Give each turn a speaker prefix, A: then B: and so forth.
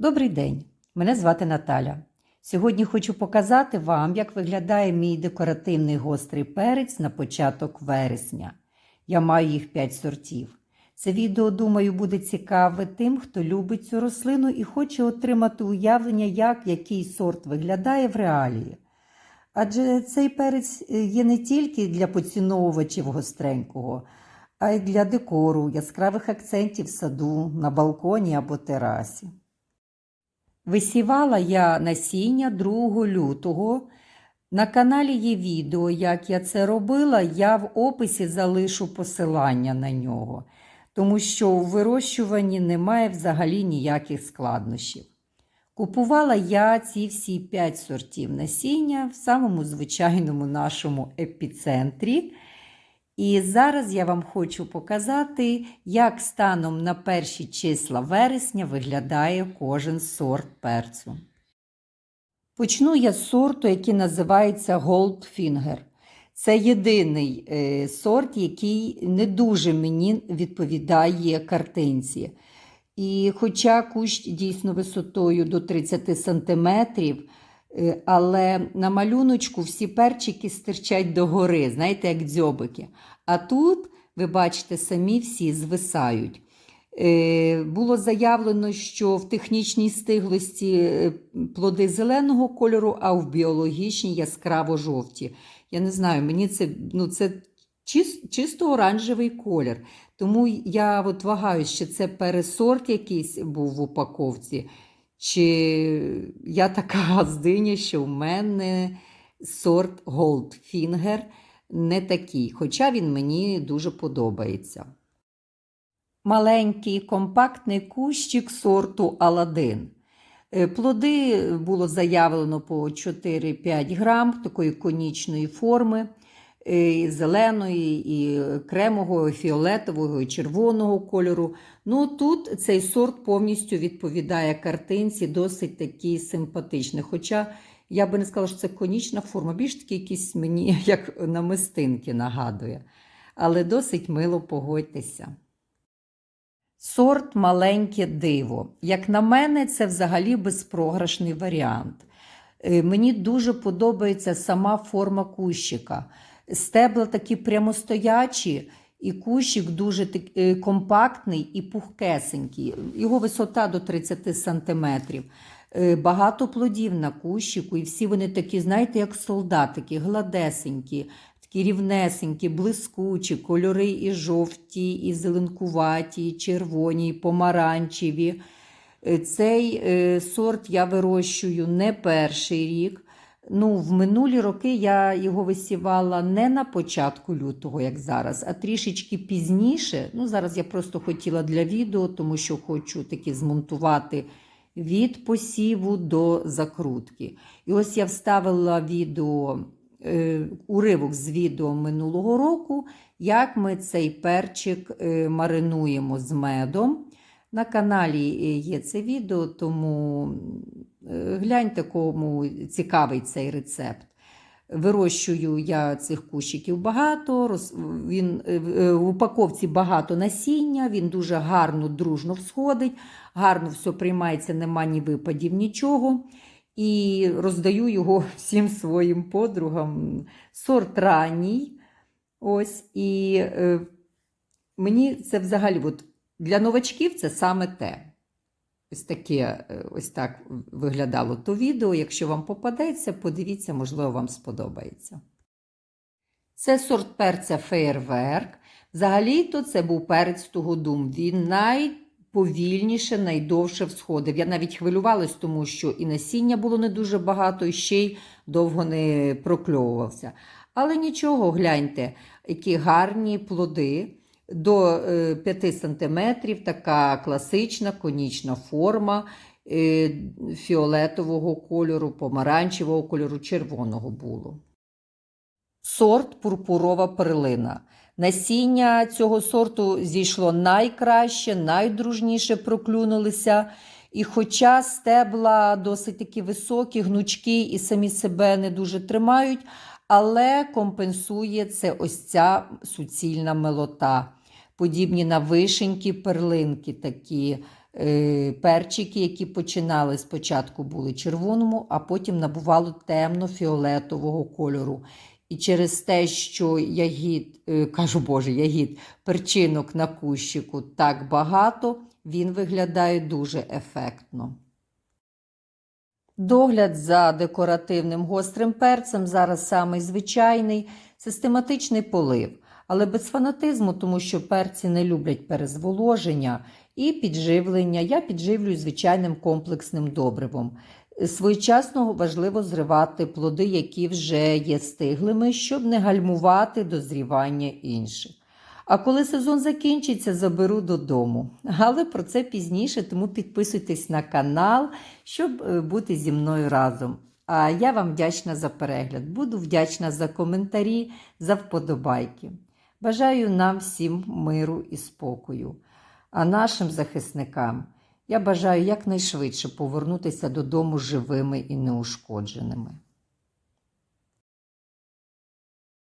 A: Добрий день, мене звати Наталя. Сьогодні хочу показати вам, як виглядає мій декоративний гострий перець на початок вересня. Я маю їх 5 сортів. Це відео, думаю, буде цікаве тим, хто любить цю рослину і хоче отримати уявлення, як який сорт виглядає в реалії. Адже цей перець е, є не тільки для поціновувачів гостренького, а й для декору, яскравих акцентів в саду, на балконі або терасі. Висівала я насіння 2 лютого. На каналі є відео, як я це робила. Я в описі залишу посилання на нього, тому що в вирощуванні немає взагалі ніяких складнощів. Купувала я ці всі 5 сортів насіння в самому звичайному нашому епіцентрі. І зараз я вам хочу показати, як станом на перші числа вересня виглядає кожен сорт перцю. Почну я з сорту, який називається Goldfinger. Це єдиний е, сорт, який не дуже мені відповідає картинці. І хоча кущ дійсно висотою до 30 см, е, але на малюночку всі перчики стирчать догори, знаєте, як дзьобики. А тут, ви бачите, самі всі звисають. Е, Було заявлено, що в технічній стиглості е, плоди зеленого кольору, а в біологічній яскраво жовті. Я не знаю, мені це ну, це чис- чисто оранжевий колір. Тому я от вагаюсь, чи це пересорт якийсь був в упаковці, чи я така газдиня, що в мене сорт Goldfinger не такий, хоча він мені дуже подобається. Маленький компактний кущик сорту Аладдин. Е, Плоди було заявлено по 4-5 грам такої конічної форми, і зеленої, і кремового, і фіолетового, і червоного кольору. Ну тут цей сорт повністю відповідає картинці, досить такий симпатичний. Хоча я би не сказала, що це конічна форма, більш таки якийсь мені як намистинки нагадує. Але досить мило погодьтеся. Сорт маленьке диво. Як на мене, це взагалі безпрограшний варіант. Е, Мені дуже подобається сама форма кущика. Стебла такі прямостоячі, і кущик дуже е, компактний і пухкесенький. Його висота до 30 сантиметрів. Е, Багато плодів на кущику, і всі вони такі, знаєте, як солдатики, гладесенькі, такі рівнесенькі, блискучі, кольори і жовті, і зеленкуваті, і червоні, і помаранчеві. Е, Цей сорт я вирощую не перший рік. Ну, в минулі роки я його висівала не на початку лютого, як зараз, а трішечки пізніше. Ну, зараз я просто хотіла для відео, тому що хочу таки змонтувати від посіву до закрутки. І ось я вставила відео, е, уривок з відео минулого року, як ми цей перчик е, маринуємо з медом. На каналі є це відео, тому е, гляньте, кому цікавий цей рецепт. Вирощую я цих кущиків багато, він, е, е, в упаковці багато насіння, він дуже гарно, дружно всходить, гарно все приймається, нема ні випадів, нічого. І роздаю його всім своїм подругам. Сорт ранній. Ось, і е, мені це взагалі, от, для новачків це саме те. Ось таке, е, ось так виглядало то відео. Якщо вам попадеться, подивіться, можливо, вам сподобається. Це сорт перця феєрверк. Взагалі-то це був перець тугодум. Він найповільніше, найдовше всходив. Я навіть хвилювалась, тому що і насіння було не дуже багато, і ще й довго не прокльовувався. Але нічого, гляньте, які гарні плоди. До е, 5 см така класична конічна форма е, фіолетового кольору, помаранчевого кольору, червоного було. Сорт пурпурова перлина. Насіння цього сорту зійшло найкраще, найдружніше проклюнулися. І хоча стебла досить такі високі, гнучкі і самі себе не дуже тримають, але компенсує це ось ця суцільна мелота, подібні на вишенькі перлинки такі Е, Перчики, які починали спочатку були червоному, а потім набували темно-фіолетового кольору. І через те, що ягід, е, кажу Боже, ягід, перчинок на кущику так багато, він виглядає дуже ефектно. Догляд за декоративним гострим перцем зараз самий звичайний, систематичний полив, але без фанатизму, тому що перці не люблять перезволоження і підживлення. Я підживлюю звичайним комплексним добривом. Своєчасно важливо зривати плоди, які вже є стиглими, щоб не гальмувати дозрівання інших. А коли сезон закінчиться, заберу додому. Але про це пізніше, тому підписуйтесь на канал, щоб е, бути зі мною разом. А я вам вдячна за перегляд. Буду вдячна за коментарі, за вподобайки. Бажаю нам всім миру і спокою. А нашим захисникам я бажаю якнайшвидше повернутися додому живими і неушкодженими.